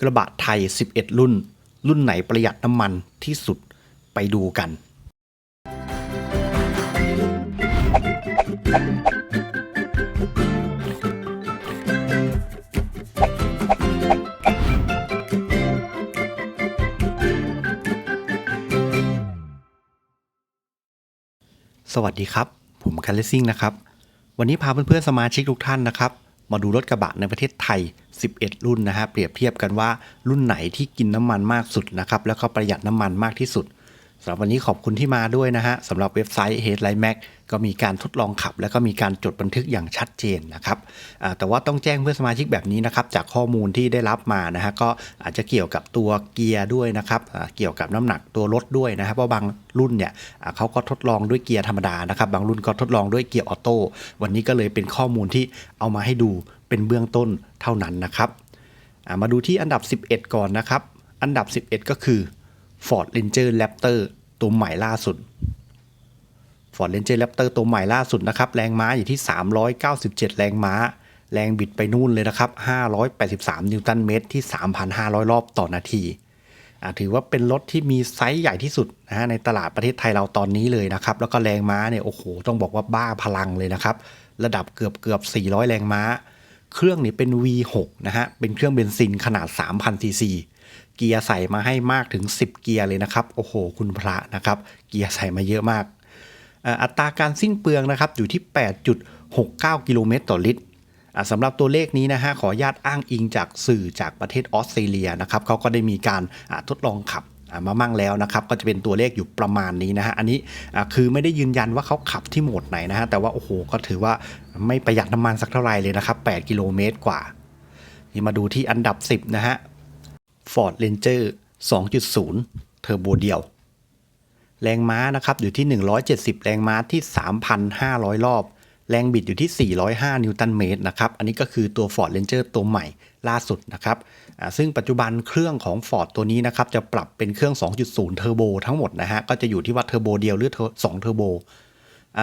กระบะไทย 11 รุ่น รุ่นไหนประหยัดน้ำมันที่สุดไปดูกัน สวัสดีครับ ผมคันเลซิ่งนะครับ วันนี้พาเพื่อนๆสมาชิกทุกท่านนะครับ มาดูรถกระบะในประเทศไทย 11 รุ่นนะฮะเปรียบเทียบกันว่ารุ่นไหนที่กินน้ำมันมากสุดนะครับแล้วก็ประหยัดน้ำมันมากที่สุด สำหรับวันนี้ขอบคุณที่มาด้วยนะฮะสำหรับเว็บไซต์ Headline Mac ก็มีการทดลองขับ แล้วก็มีการจดบันทึกอย่างชัดเจนนะครับแต่ว่าต้องแจ้งเพื่อนสมาชิกแบบนี้นะครับจากข้อมูลที่ได้รับมานะฮะก็อาจจะเกี่ยวกับตัวเกียร์ด้วยนะครับเกี่ยวกับน้ำหนักตัวรถด้วยนะครับเพราะบางรุ่นเนี่ยเขาก็ทดลองด้วยเกียร์ธรรมดานะครับบางรุ่นก็ทดลองด้วยเกียร์ออโต้วันนี้ก็เลยเป็นข้อมูลที่เอามาให้ดูเป็นเบื้องต้นเท่านั้นนะครับมาดูที่อันดับ 11 ก่อนนะครับอันดับ 11 ก็คือ Ford Ranger Raptor ตัวใหม่ล่าสุด Ford Ranger Raptor ตัวใหม่ล่าสุดนะครับ แรงม้าอยู่ที่ 397 แรงม้า แรงบิดไปนู่นเลยนะครับ 583 นิวตันเมตรที่ 3,500 รอบต่อนาทีาถือว่าเป็นรถที่มีไซส์ใหญ่ที่สุดนะฮะในตลาดประเทศไทยเราตอนนี้เลยนะครับ แล้วก็แรงม้าเนี่ยโอ้โหต้องบอกว่าบ้าพลังเลยนะครับ ระดับเกือบเกือบ 400 แรงม้า เครื่องนี่เป็น V6 นะฮะเป็นเครื่องเบนซินขนาด 3,000ซีซี เกียร์ใส่มาให้มากถึง 10 เกียร์เลยนะครับ โอ้โห คุณพระนะครับ เกียร์ใส่มาเยอะมาก อัตราการสิ้นเปลืองนะครับอยู่ที่ 8.69 กิโลเมตรต่อลิตรสำหรับตัวเลขนี้นะฮะขออนุญาตอ้างอิงจากสื่อจากประเทศออสเตรเลียนะครับเขาก็ได้มีการทดลองขับมามั่งแล้วนะครับก็จะเป็นตัวเลขอยู่ประมาณนี้นะฮะอันนี้คือไม่ได้ยืนยันว่าเขาขับที่โหมดไหนนะฮะแต่ว่าโอ้โหก็ถือว่าไม่ประหยัดน้ำมันสักเท่าไหร่เลยนะครับ 8 กิโลเมตรกว่า นี่มาดูที่อันดับ 10 นะฮะ Ford Ranger 2.0 เทอร์โบเดียว แรงม้านะครับอยู่ที่ 170 แรงม้าที่ 3,500 รอบ แรงบิดอยู่ที่ 405 นิวตันเมตรนะครับ อันนี้ก็คือตัว Ford Ranger ตัวใหม่ล่าสุดนะครับ ซึ่งปัจจุบันเครื่องของ Ford ตัวนี้นะครับจะปรับเป็นเครื่อง 2.0 เทอร์โบทั้งหมดนะฮะ ก็จะอยู่ที่ว่าเทอร์โบเดียวหรือ2เทอร์โบ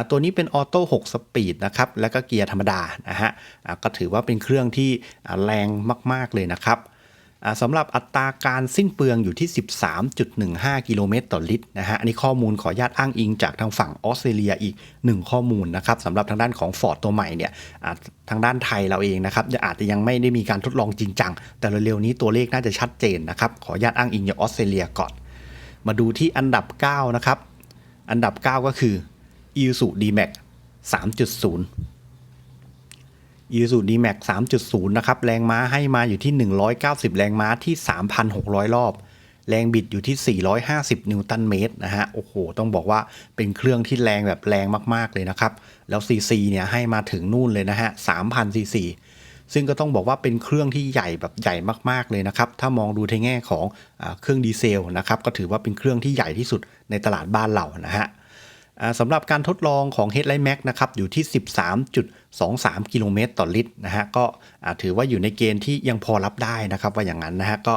ตัวนี้เป็นออโต้ 6 สปีดนะครับ แล้วก็เกียร์ธรรมดานะฮะก็ถือว่าเป็นเครื่องที่แรงมาก ๆ เลยนะครับ สำหรับอัตราการสิ้นเปลืองอยู่ที่ 13.15 กิโลเมตรต่อลิตรนะฮะ อันนี้ข้อมูลขออนุญาตอ้างอิงจากทางฝั่งออสเตรเลียอีก 1 ข้อมูลนะครับสำหรับทางด้านของ Ford ตัวใหม่เนี่ยทางด้านไทยเราเองนะครับจะอาจจะยังไม่ได้มีการทดลองจริงจัง แต่เร็วๆนี้ตัวเลขน่าจะชัดเจนนะครับ ขออนุญาตอ้างอิงจากออสเตรเลียก่อน มาดูที่อันดับ 9 นะครับ อันดับ 9 ก็คือ i s u D-Max 3.0 i s u D-Max 3.0นะครับ แรงม้าให้มาอยู่ที่190แรงม้าที่3,600รอบ แรงบิดอยู่ที่ 450 นิวตันเมตรนะฮะ โอ้โห ต้องบอกว่าเป็นเครื่องที่แรงแบบแรงมากๆเลยนะครับ แล้ว CC เนี่ยให้มาถึงนู่นเลยนะฮะ3,000 CC ซึ่งก็ต้องบอกว่าเป็นเครื่องที่ใหญ่แบบใหญ่มากๆเลยนะครับ ถ้ามองดูในแง่ของอเครื่องดีเซลนะครับ ก็ถือว่าเป็นเครื่องที่ใหญ่ที่สุดในตลาดบ้านเรานะฮะ สำหรับการทดลองของ Headlight Max นะครับอยู่ที่ 13.23 กิโลเมตรต่อลิตรนะฮะก็ถือว่าอยู่ในเกณฑ์ที่ยังพอรับได้นะครับว่าอย่างนั้นนะฮะก็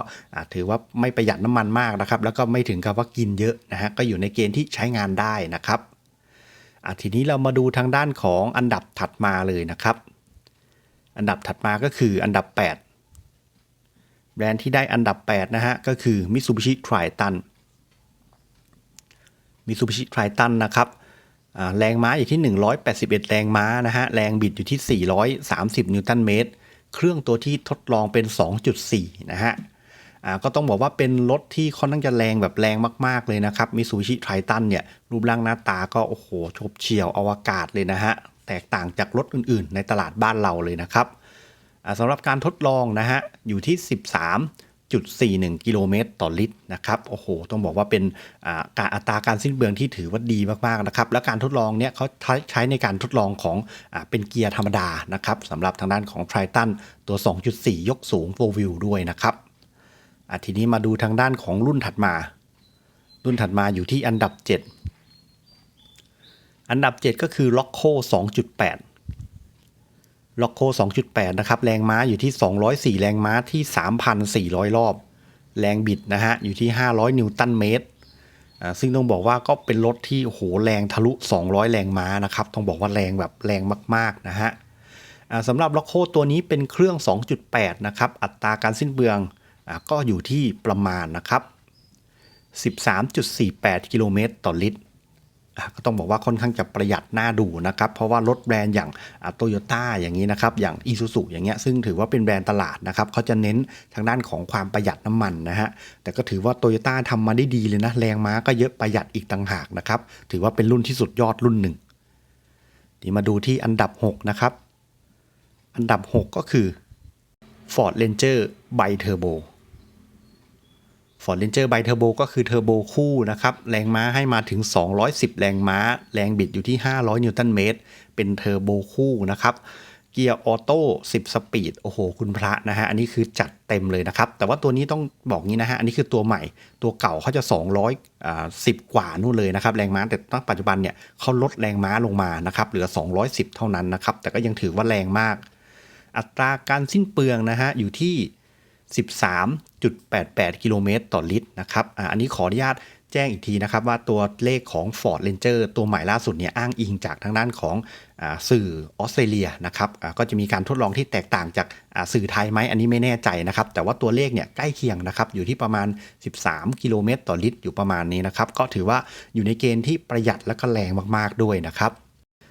ถือว่าไม่ประหยัดน้ำมันมากนะครับแล้วก็ไม่ถึงกับว่ากินเยอะนะฮะก็อยู่ในเกณฑ์ที่ใช้งานได้นะครับทีนี้เรามาดูทางด้านของอันดับถัดมาเลยนะครับ อันดับถัดมาก็คืออันดับ 8 แบรนด์ที่ได้อันดับ 8 นะฮะก็คือ Mitsubishi Triton มิซูบิชิไทรตันนะครับแรงม้าอยู่ที่ 181 แรงม้านะฮะ แรงบิดอยู่ที่ 430 นิวตันเมตร เครื่องตัวที่ทดลองเป็น 2.4 นะฮะก็ต้องบอกว่าเป็นรถที่ค่อนข้างจะแรงแบบแรงมากๆเลยนะครับ มิซูบิชิไทรตันเนี่ย รูปร่างหน้าตาก็โอ้โหโฉบเฉี่ยวอวกาศเลยนะฮะ แตกต่างจากรถอื่นๆ ในตลาดบ้านเราเลยนะครับสำหรับการทดลองนะฮะ อยู่ที่ 1.41 กิโลเมตรต่อลิตรนะครับโอ้โห ต้องบอกว่าเป็นอ่าการอัตราการสิ้นเปลืองที่ถือว่าดีมากๆนะครับ และการทดลองเนี่ยเขาใช้ในการทดลองของอ่าเป็นเกียร์ธรรมดานะครับสำหรับทางด้านของ Triton ตัว 2.4 ยกสูง4 wheel ด้วยนะครับอ่าทีนี้มาดูทางด้านของรุ่นถัดมา รุ่นถัดมาอยู่ที่อันดับ 7 อันดับ 7 ก็คือ Loco 2.8 ล็อกโค 2.8 นะครับ แรงม้าอยู่ที่ 204 แรงม้าที่ 3,400 รอบ แรงบิดนะฮะ อยู่ที่ 500 นิวตันเมตรอ่าซึ่งต้องบอกว่าก็เป็นรถที่โหแรงทะลุ 200 แรงม้านะครับ ต้องบอกว่าแรงแบบแรงมาก ๆ นะฮะอ่าสำหรับล็อกโคตัวนี้เป็นเครื่อง 2.8 นะครับ อัตราการสิ้นเปลืองอ่าก็อยู่ที่ประมาณนะครับ 13.48 กิโลเมตรต่อลิตร ก็ต้องบอกว่าค่อนข้างจะประหยัดน่าดูนะครับ เพราะว่ารถแบรนด์อย่างโตโยต้าอย่างนี้นะครับ อย่างอีซูซุอย่างเงี้ยซึ่งถือว่าเป็นแบรนด์ตลาดนะครับเขาจะเน้นทางด้านของความประหยัดน้ำมันนะฮะแต่ก็ถือว่าโตโยต้าทำมาได้ดีเลยนะแรงม้าก็เยอะประหยัดอีกต่างหากนะครับถือว่าเป็นรุ่นที่สุดยอดรุ่นหนึ่งนี่มาดูที่อันดับ 6 นะครับ อันดับ 6 ก็คือ Ford Ranger Bi Turbo Ford Ranger Bi Turbo ก็คือเทอร์โบคู่นะครับ แรงม้าให้มาถึง 210 แรงม้า แรงบิดอยู่ที่ 500 นิวตันเมตร เป็นเทอร์โบคู่นะครับ เกียร์ออโต้ 10 สปีด โอ้โห คุณพระนะฮะ อันนี้คือจัดเต็มเลยนะครับ แต่ว่าตัวนี้ต้องบอกงี้นะฮะ อันนี้คือตัวใหม่ ตัวเก่าเขาจะ 200อ่า10 กว่านู่นเลยนะครับ แรงม้า แต่ณปัจจุบันเนี่ยเขาลดแรงม้าลงมานะครับ เหลือ 210 เท่านั้นนะครับ แต่ก็ยังถือว่าแรงมาก อัตราการสิ้นเปลืองนะฮะ อยู่ที่ 13.88 กิโลเมตรต่อลิตรนะครับออันนี้ขออนุญาตแจ้งอีกทีนะครับว่าตัวเลขของ Ford Ranger ตัวใหม่ล่าสุดเนี่ยอ้างอิงจากทางด้านของอสื่อออสเตรเลียนะครับก็จะมีการทดลองที่แตกต่างจากสื่อไทยไหมอันนี้ไม่แน่ใจนะครับ แต่ว่าตัวเลขเนี่ยใกล้เคียงนะครับอยู่ที่ประมาณ 13 กิโลเมตรต่อลิตร อยู่ประมาณนี้นะครับก็ถือว่าอยู่ในเกณฑ์ที่ประหยัดและก็แรงมากๆด้วยนะครับ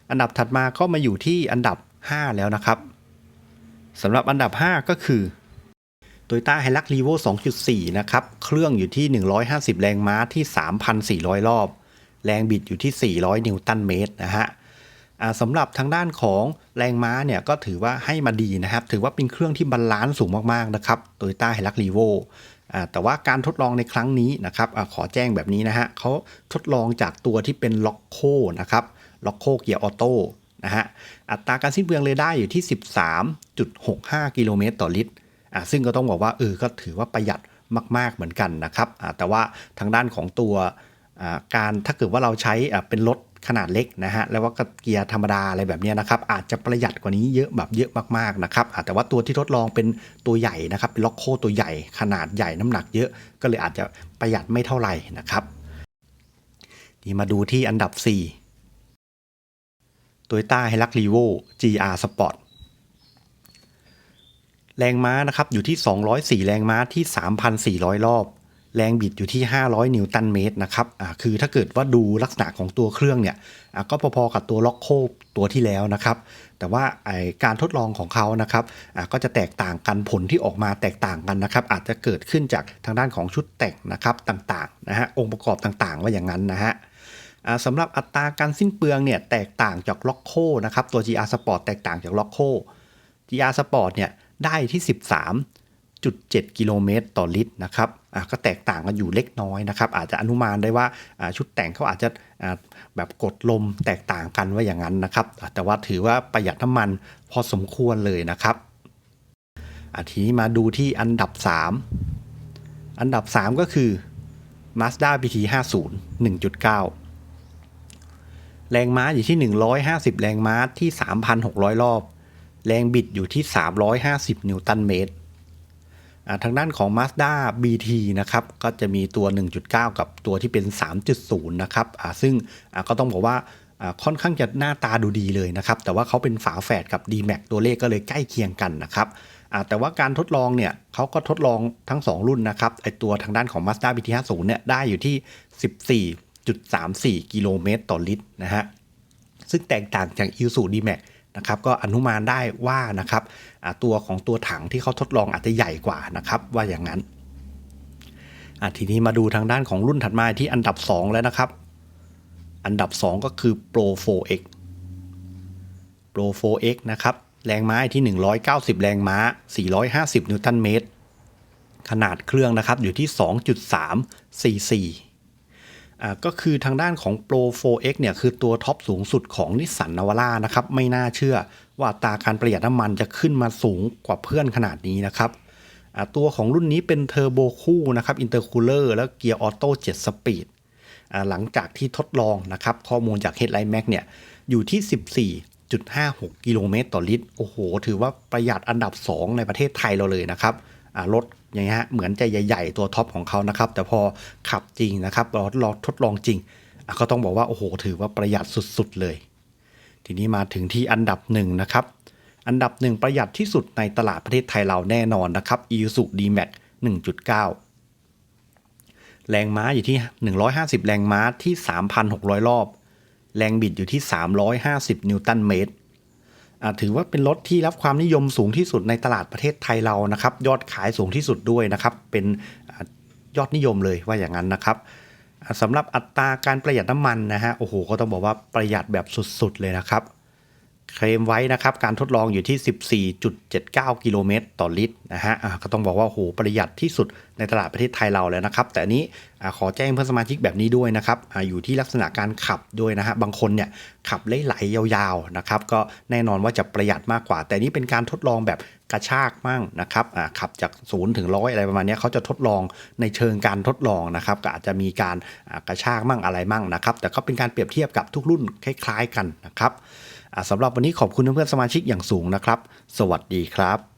อันดับถัดมาก็มาอยู่ที่อันดับ 5 แล้วนะครับสำหรับอันดับ 5 ก็คือ Toyota Hilux Revo 2.4 นะครับ เครื่องอยู่ที่ 150 แรงม้าที่ 3,400 รอบ แรงบิดอยู่ที่ 400 นิวตันเมตรนะฮะสำหรับทางด้านของแรงม้าเนี่ยก็ถือว่าให้มาดีนะครับ ถือว่าเป็นเครื่องที่บาลานซ์สูงมากๆนะครับ Toyota Hilux Revo อ่แต่ว่าการทดลองในครั้งนี้นะครับอขอแจ้งแบบนี้นะฮะเขาทดลองจากตัวที่เป็นล็อกโคนะครับล็อกโคเกียร์ออโต้นะฮะอัตราการสิ้นเปลืองเลยได้อยู่ที่ 13.65 กิโลเมตรต่อลิตร ซึ่งก็ต้องบอกว่าเออก็ถือว่าประหยัดมาก ๆเหมือนกันนะครับแต่ว่าทางด้านของตัวการถ้าเกิดว่าเราใช้เป็นรถขนาดเล็กนะฮะแล้วว่าเกียร์ธรรมดาอะไรแบบนี้นะครับอาจจะประหยัดกว่านี้เยอะแบบเยอะมากๆนะครับแต่ว่าตัวที่ทดลองเป็นตัวใหญ่นะครับเป็นล็อกโคตัวใหญ่ขนาดใหญ่น้ำหนักเยอะก็เลยอาจจะประหยัดไม่เท่าไหร่นะครับนี่มาดูที่อันดับ 4 Toyota Hilux Revo GR Sport แรงม้านะครับอยู่ที่ 204 แรงม้าที่ 3,400 รอบ แรงบิดอยู่ที่ 500 นิวตันเมตรนะครับอ่าคือถ้าเกิดว่าดูลักษณะของตัวเครื่องเนี่ยอ่าก็พอๆกับตัวล็อกโคตัวที่แล้วนะครับ แต่ว่าไอการทดลองของเขานะครับอ่าก็จะแตกต่างกันผลที่ออกมาแตกต่างกันนะครับ อาจจะเกิดขึ้นจากทางด้านของชุดแต่งนะครับต่างๆนะฮะองค์ประกอบต่างๆ ว่าอย่างนั้นนะฮะสำหรับอัตราการสิ้นเปลืองเนี่ยแตกต่างจากล็อกโคนะครับตัว GR Sport แตกต่างจากล็อกโค GR Sport เนี่ย ได้ที่ 13.7 กิโลเมตรต่อลิตรนะครับอ่าก็แตกต่างกันอยู่เล็กน้อยนะครับ อาจจะอนุมานได้ว่าอ่าชุดแต่งเขาอาจจะอ่าแบบกดลมแตกต่างกันว่าอย่างนั้นนะครับอ่าแต่ว่าถือว่าประหยัดน้ำมันพอสมควรเลยนะครับอาทีนี้มาดูที่อันดับ 3 อันดับ 3 ก็คือ Mazda BT 50 1.9 แรงม้าอยู่ที่ 150 แรงม้าที่ 3,600 รอบ แรงบิดอยู่ที่ 350 นิวตันเมตร ทางด้านของ Mazda BT นะครับ ก็จะมีตัว 1.9 กับตัวที่เป็น 3.0 นะครับซึ่งก็ต้องบอกว่าค่อนข้างจะหน้าตาดูดีเลยนะครับ แต่ว่าเขาเป็นฝาแฝดกับ D-Max ตัวเลขก็เลยใกล้เคียงกันนะครับแต่ว่าการทดลองเนี่ยเขาก็ทดลองทั้ง 2 รุ่นนะครับไอตัวทางด้านของ Mazda BT 50 เนี่ยได้อยู่ที่ 14.34 กิโลเมตรต่อลิตรนะฮะซึ่งแตกต่างจาก i s u D-Max นะครับก็อนุมานได้ว่านะครับตัวของตัวถังที่เขาทดลองอาจจะใหญ่กว่านะครับว่าอย่างนั้นทีนี้มาดูทางด้านของรุ่นถัดมาที่อันดับ 2 แล้วนะครับ อันดับ 2 ก็คือ Pro 4X Pro 4X นะครับแรงม้าที่ 190 แรงม้า 450 นิวตันเมตร ขนาดเครื่องนะครับอยู่ที่ 2.3 cc อ่า ก็คือทางด้านของ Pro 4X เนี่ยคือตัวท็อปสูงสุดของนิสสันนาวาร่านะครับ ไม่น่าเชื่อว่าตาการประหยัดน้ำมันจะขึ้นมาสูงกว่าเพื่อนขนาดนี้นะครับตัวของรุ่นนี้เป็นเทอร์โบคู่นะครับอินเตอร์คูลเลอร์แล้วเกียร์ออโต้7สปีดหลังจากที่ทดลองนะครับ ข้อมูลจาก Headline Max เนี่ยอยู่ที่ 14.56 กิโลเมตรต่อลิตร โอ้โห ถือว่าประหยัดอันดับ 2 ในประเทศไทยเราเลยนะครับรถ อย่างเงี้ยฮะเหมือนจะใหญ่ ๆ ตัวท็อปของเขานะครับ แต่พอขับจริงนะครับเราลองทดลองจริง ก็ต้องบอกว่าโอ้โหถือว่าประหยัดสุดๆเลย ทีนี้มาถึงที่อันดับหนึ่งนะครับ อันดับหนึ่งประหยัดที่สุดในตลาดประเทศไทยเราแน่นอนนะครับ i s u D-Max 1.9 แรงม้าอยู่ที่ 150 แรงม้าที่ 3,600 รอบ แรงบิดอยู่ที่ 350 นิวตันเมตร ถือว่าเป็นรถที่รับความนิยมสูงที่สุดในตลาดประเทศไทยเรานะครับ ยอดขายสูงที่สุดด้วยนะครับ เป็นอยอดนิยมเลยว่าอย่างนั้นนะครับสำหรับอัตราการประหยัดน้ำมันนะฮะโอ้โหก็ต้องบอกว่าประหยัดแบบสุดๆเลยนะครับ เคลมไว้นะครับ การทดลองอยู่ที่ 14.79 กิโลเมตรต่อลิตรนะฮะก็ต้องบอกว่าโหประหยัดที่สุดในตลาดประเทศไทยเราแล้วนะครับ แต่นี้อขอแจ้งเพื่อนสมาชิกแบบนี้ด้วยนะครับออยู่ที่ลักษณะการขับด้วยนะฮะบางคนเนี่ยขับไหลๆยาวๆนะครับก็แน่นอนว่าจะประหยัดมากกว่า แต่นี่เป็นการทดลองแบบกระชากมั่งนะครับขับจาก0ูนย์ถึงร้อยอะไรประมาณนี้เขาจะทดลองในเชิงการทดลองนะครับก็อาจจะมีการกระชากมั่งอะไรมั่งนะครับ แต่ก็เป็นการเปรียบเทียบกับทุกรุ่นคล้าย ๆ กันนะครับ สำหรับวันนี้ขอบคุณเพื่อนๆสมาชิกอย่างสูงนะครับ สวัสดีครับ